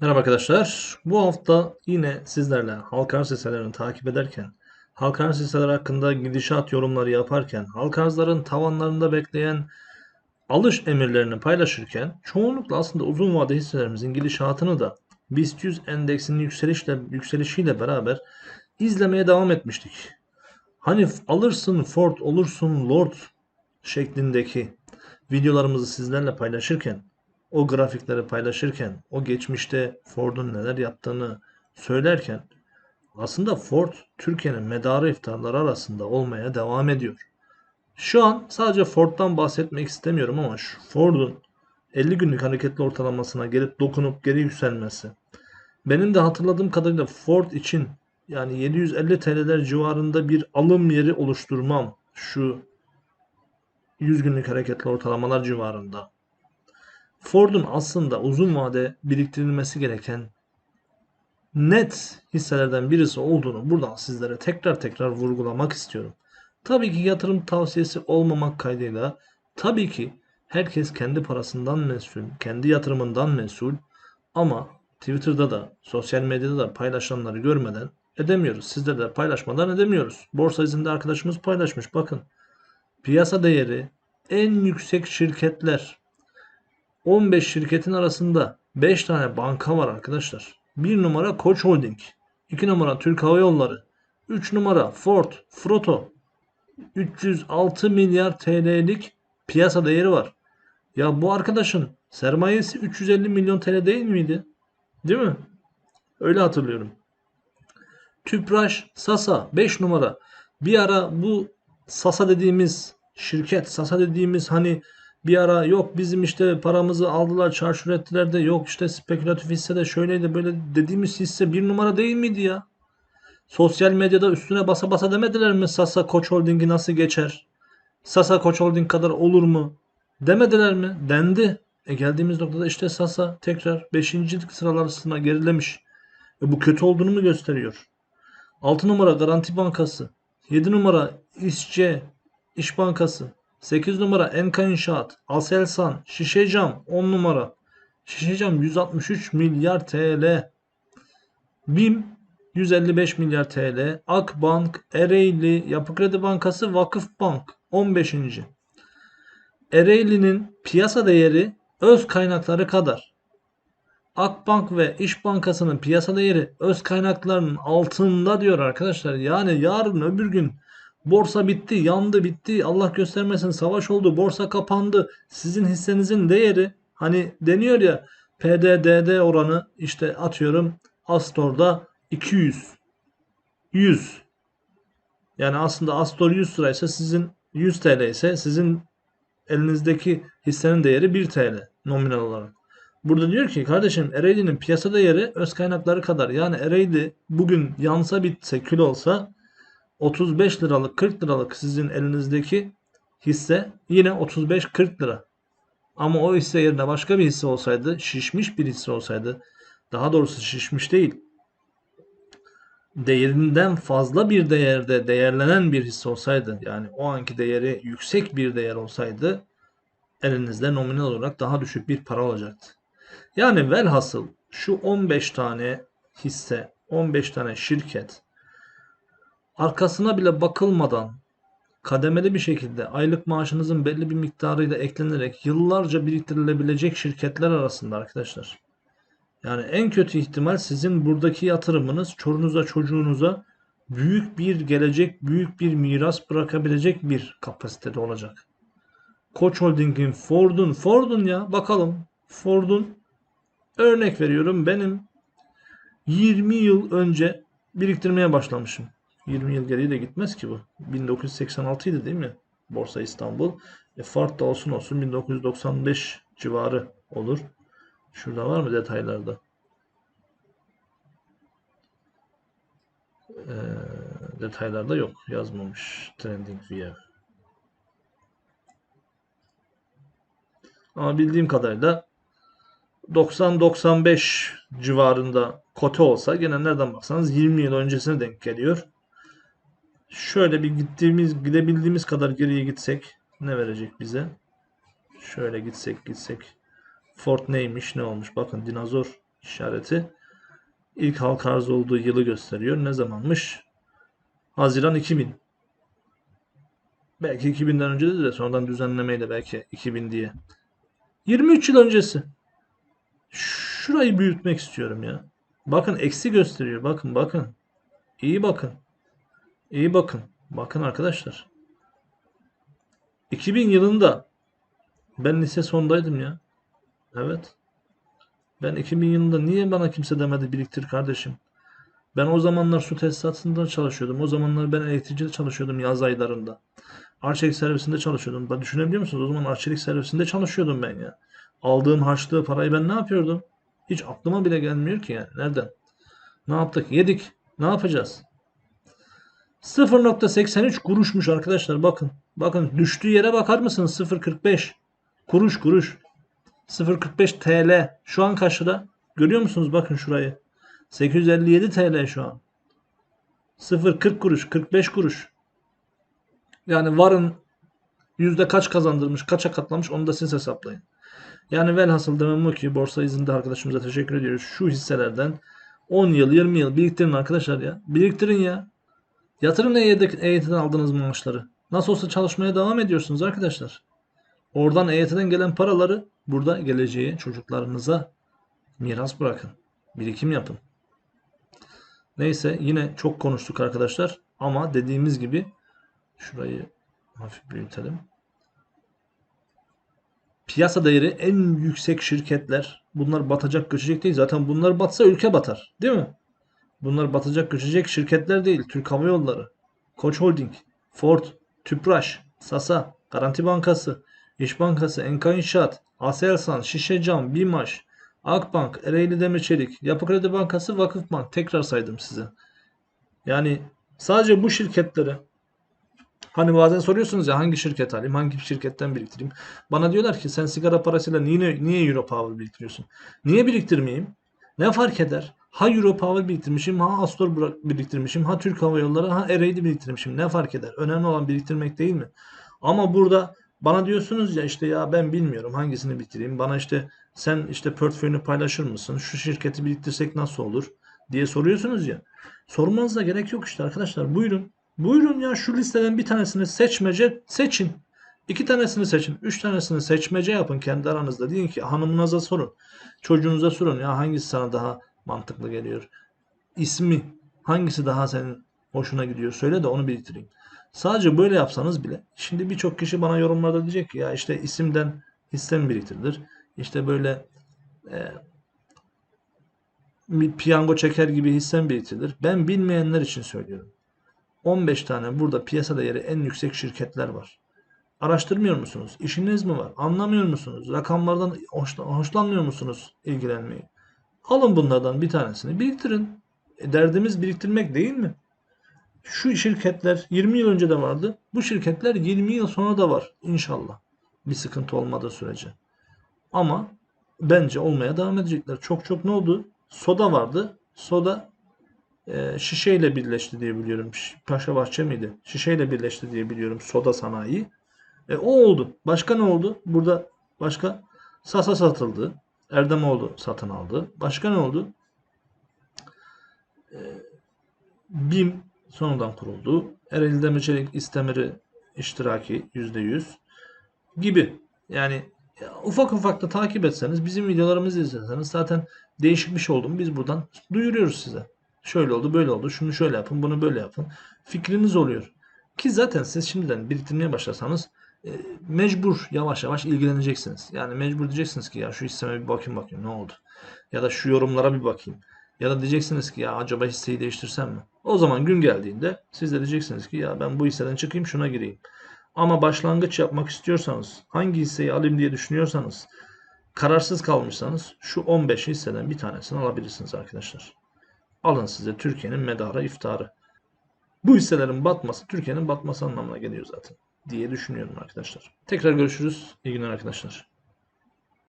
Merhaba arkadaşlar. Bu hafta yine sizlerle halka arz hisselerini takip ederken, halka arz hisseler hakkında gidişat yorumları yaparken, halka arzların tavanlarında bekleyen alış emirlerini paylaşırken, çoğunlukla aslında uzun vade hisselerimizin gidişatını da BIST 100 endeksinin yükselişle, yükselişiyle beraber izlemeye devam etmiştik. Hani alırsın Ford olursun Lord şeklindeki videolarımızı sizlerle paylaşırken o grafikleri paylaşırken, o geçmişte Ford'un neler yaptığını söylerken aslında Ford Türkiye'nin medarı iftarları arasında olmaya devam ediyor. Şu an sadece Ford'dan bahsetmek istemiyorum ama şu Ford'un 50 günlük hareketli ortalamasına gelip dokunup geri yükselmesi. Benim de hatırladığım kadarıyla Ford için yani 750 TL'ler civarında bir alım yeri oluşturmam şu 100 günlük hareketli ortalamalar civarında. Ford'un aslında uzun vade biriktirilmesi gereken net hisselerden birisi olduğunu buradan sizlere tekrar tekrar vurgulamak istiyorum. Tabii ki yatırım tavsiyesi olmamak kaydıyla tabii ki herkes kendi parasından mesul, kendi yatırımından mesul ama Twitter'da da sosyal medyada da paylaşanları görmeden edemiyoruz. Sizde de paylaşmadan edemiyoruz. Borsa izinde arkadaşımız paylaşmış. Bakın piyasa değeri en yüksek şirketler 15 şirketin arasında 5 tane banka var arkadaşlar. 1 numara Koç Holding, 2 numara Türk Hava Yolları, 3 numara Ford, Froto. 306 milyar TL'lik piyasa değeri var. Ya bu arkadaşın sermayesi 350 milyon TL değil miydi? Değil mi? Öyle hatırlıyorum. Tüpraş, Sasa 5 numara. Bir ara bu Sasa dediğimiz şirket, Sasa dediğimiz hani bir ara yok bizim işte paramızı aldılar çarşur ettiler de yok işte spekülatif hisse de şöyleydi böyle dediğimiz hisse bir numara değil miydi ya? Sosyal medyada üstüne basa basa demediler mi Sasa Koç Holding'i nasıl geçer? Sasa Koç Holding kadar olur mu? Demediler mi? Dendi. E geldiğimiz noktada işte Sasa tekrar 5. sıralar arasına gerilemiş. E bu kötü olduğunu mu gösteriyor? 6 numara Garanti Bankası. 7 numara İşçe İş Bankası. 8 numara Enka İnşaat, Aselsan, Şişecam 10 numara. Şişecam 163 milyar TL. BİM 155 milyar TL. Akbank, Ereğli, Yapı Kredi Bankası, Vakıfbank 15. Ereğli'nin piyasa değeri öz kaynakları kadar. Akbank ve İş Bankası'nın piyasa değeri öz kaynaklarının altında diyor arkadaşlar. Yani yarın öbür gün Borsa bitti, yandı, bitti. Allah göstermesin savaş oldu, borsa kapandı. Sizin hissenizin değeri hani deniyor ya PDDD oranı işte atıyorum Astor'da 200. 100. Yani aslında Astor 100 liraysa sizin 100 TL ise sizin elinizdeki hissenin değeri 1 TL nominal olarak. Burada diyor ki kardeşim Ereğli'nin piyasa değeri öz kaynakları kadar. Yani Ereğli bugün yansa bitse kül olsa 35 liralık 40 liralık sizin elinizdeki hisse yine 35-40 lira. Ama o hisse yerine başka bir hisse olsaydı, şişmiş bir hisse olsaydı, daha doğrusu şişmiş değil, değerinden fazla bir değerde değerlenen bir hisse olsaydı, yani o anki değeri yüksek bir değer olsaydı, elinizde nominal olarak daha düşük bir para olacaktı. Yani velhasıl şu 15 tane hisse, 15 tane şirket arkasına bile bakılmadan kademeli bir şekilde aylık maaşınızın belli bir miktarıyla eklenerek yıllarca biriktirilebilecek şirketler arasında arkadaşlar. Yani en kötü ihtimal sizin buradaki yatırımınız çorunuza çocuğunuza büyük bir gelecek, büyük bir miras bırakabilecek bir kapasitede olacak. Koç Holding'in, Ford'un, Ford'un ya bakalım. Ford'un örnek veriyorum benim 20 yıl önce biriktirmeye başlamışım. 20 yıl geriye de gitmez ki bu. 1986 idi değil mi? Borsa İstanbul. E, Ford da olsun olsun 1995 civarı olur. Şurada var mı detaylarda? E, detaylarda yok. Yazmamış. Trending View. Ama bildiğim kadarıyla 90-95 civarında kote olsa gene nereden baksanız 20 yıl öncesine denk geliyor. Şöyle bir gittiğimiz, gidebildiğimiz kadar geriye gitsek ne verecek bize? Şöyle gitsek gitsek. Ford neymiş ne olmuş? Bakın dinozor işareti. İlk halka arz olduğu yılı gösteriyor. Ne zamanmış? Haziran 2000. Belki 2000'den önce de sonradan düzenlemeyle belki 2000 diye. 23 yıl öncesi. Şurayı büyütmek istiyorum ya. Bakın eksi gösteriyor. Bakın bakın. İyi bakın. İyi bakın. Bakın arkadaşlar. 2000 yılında ben lise sondaydım ya. Evet. Ben 2000 yılında niye bana kimse demedi biriktir kardeşim? Ben o zamanlar su tesisatında çalışıyordum. O zamanlar ben elektrikçide çalışıyordum yaz aylarında. Arçelik servisinde çalışıyordum. Ben düşünebiliyor musunuz? O zaman arçelik servisinde çalışıyordum ben ya. Aldığım harçlığı parayı ben ne yapıyordum? Hiç aklıma bile gelmiyor ki yani. Nereden? Ne yaptık? Yedik. Ne yapacağız? 0.83 kuruşmuş arkadaşlar bakın. Bakın düştüğü yere bakar mısınız? 0.45 kuruş kuruş. 0.45 TL. Şu an kaç lira? Görüyor musunuz? Bakın şurayı. 857 TL şu an. 0.40 kuruş, 45 kuruş. Yani varın yüzde kaç kazandırmış, kaça katlamış onu da siz hesaplayın. Yani velhasıl demem o ki borsa izinde arkadaşımıza teşekkür ediyoruz. Şu hisselerden 10 yıl 20 yıl biriktirin arkadaşlar ya. Biriktirin ya. Yatırın EYT'den aldığınız maaşları. Nasıl olsa çalışmaya devam ediyorsunuz arkadaşlar. Oradan EYT'den gelen paraları burada geleceğe çocuklarınıza miras bırakın. Birikim yapın. Neyse yine çok konuştuk arkadaşlar. Ama dediğimiz gibi şurayı hafif büyütelim. Piyasa değeri en yüksek şirketler. Bunlar batacak göçecek değil. Zaten bunlar batsa ülke batar. Değil mi? Bunlar batacak göçecek şirketler değil. Türk Hava Yolları, Koç Holding, Ford, Tüpraş, Sasa, Garanti Bankası, İş Bankası, Enka İnşaat, Aselsan, Şişecam, Bimaş, Akbank, Ereğli Demirçelik, Yapı Kredi Bankası, Vakıfbank. Tekrar saydım size. Yani sadece bu şirketleri Hani bazen soruyorsunuz ya hangi şirket alayım, hangi şirketten biriktireyim. Bana diyorlar ki sen sigara parasıyla niye, niye Euro Power biriktiriyorsun? Niye biriktirmeyeyim? Ne fark eder? Ha Euro Power biriktirmişim, ha Astor biriktirmişim, ha Türk Hava Yolları, ha Ereğli biriktirmişim. Ne fark eder? Önemli olan biriktirmek değil mi? Ama burada bana diyorsunuz ya işte ya ben bilmiyorum hangisini bitireyim. Bana işte sen işte portföyünü paylaşır mısın? Şu şirketi biriktirsek nasıl olur? diye soruyorsunuz ya. Sormanıza gerek yok işte arkadaşlar. Buyurun. Buyurun ya şu listeden bir tanesini seçmece seçin. İki tanesini seçin. Üç tanesini seçmece yapın kendi aranızda. Deyin ki hanımınıza sorun. Çocuğunuza sorun. Ya hangisi sana daha mantıklı geliyor? İsmi hangisi daha senin hoşuna gidiyor? Söyle de onu biriktireyim. Sadece böyle yapsanız bile. Şimdi birçok kişi bana yorumlarda diyecek ki ya işte isimden hissem biriktirilir. İşte böyle e, bir piyango çeker gibi hissem biriktirilir. Ben bilmeyenler için söylüyorum. 15 tane burada piyasa değeri en yüksek şirketler var. Araştırmıyor musunuz? İşiniz mi var? Anlamıyor musunuz? Rakamlardan hoşlanmıyor musunuz ilgilenmeyi? Alın bunlardan bir tanesini biriktirin. E, derdimiz biriktirmek değil mi? Şu şirketler 20 yıl önce de vardı. Bu şirketler 20 yıl sonra da var inşallah. Bir sıkıntı olmadığı sürece. Ama bence olmaya devam edecekler. Çok çok ne oldu? Soda vardı. Soda e, şişeyle birleşti diye biliyorum. Paşa Bahçe miydi? Şişeyle birleşti diye biliyorum soda sanayi. E, o oldu. Başka ne oldu? Burada başka Sasa satıldı. Erdemoğlu satın aldı. Başka ne oldu? E, BİM sonradan kuruldu. Ereğli Demirçelik İstemiri iştiraki %100 gibi. Yani ufak ufak da takip etseniz, bizim videolarımızı izleseniz zaten değişik bir şey oldu mu biz buradan duyuruyoruz size. Şöyle oldu, böyle oldu. Şunu şöyle yapın, bunu böyle yapın. Fikriniz oluyor. Ki zaten siz şimdiden biriktirmeye başlasanız mecbur yavaş yavaş ilgileneceksiniz. Yani mecbur diyeceksiniz ki ya şu hisseme bir bakayım bakayım ne oldu. Ya da şu yorumlara bir bakayım. Ya da diyeceksiniz ki ya acaba hisseyi değiştirsem mi? O zaman gün geldiğinde siz de diyeceksiniz ki ya ben bu hisseden çıkayım şuna gireyim. Ama başlangıç yapmak istiyorsanız, hangi hisseyi alayım diye düşünüyorsanız, kararsız kalmışsanız şu 15 hisseden bir tanesini alabilirsiniz arkadaşlar. Alın size Türkiye'nin medarı iftarı. Bu hisselerin batması Türkiye'nin batması anlamına geliyor zaten diye düşünüyorum arkadaşlar. Tekrar görüşürüz. İyi günler arkadaşlar.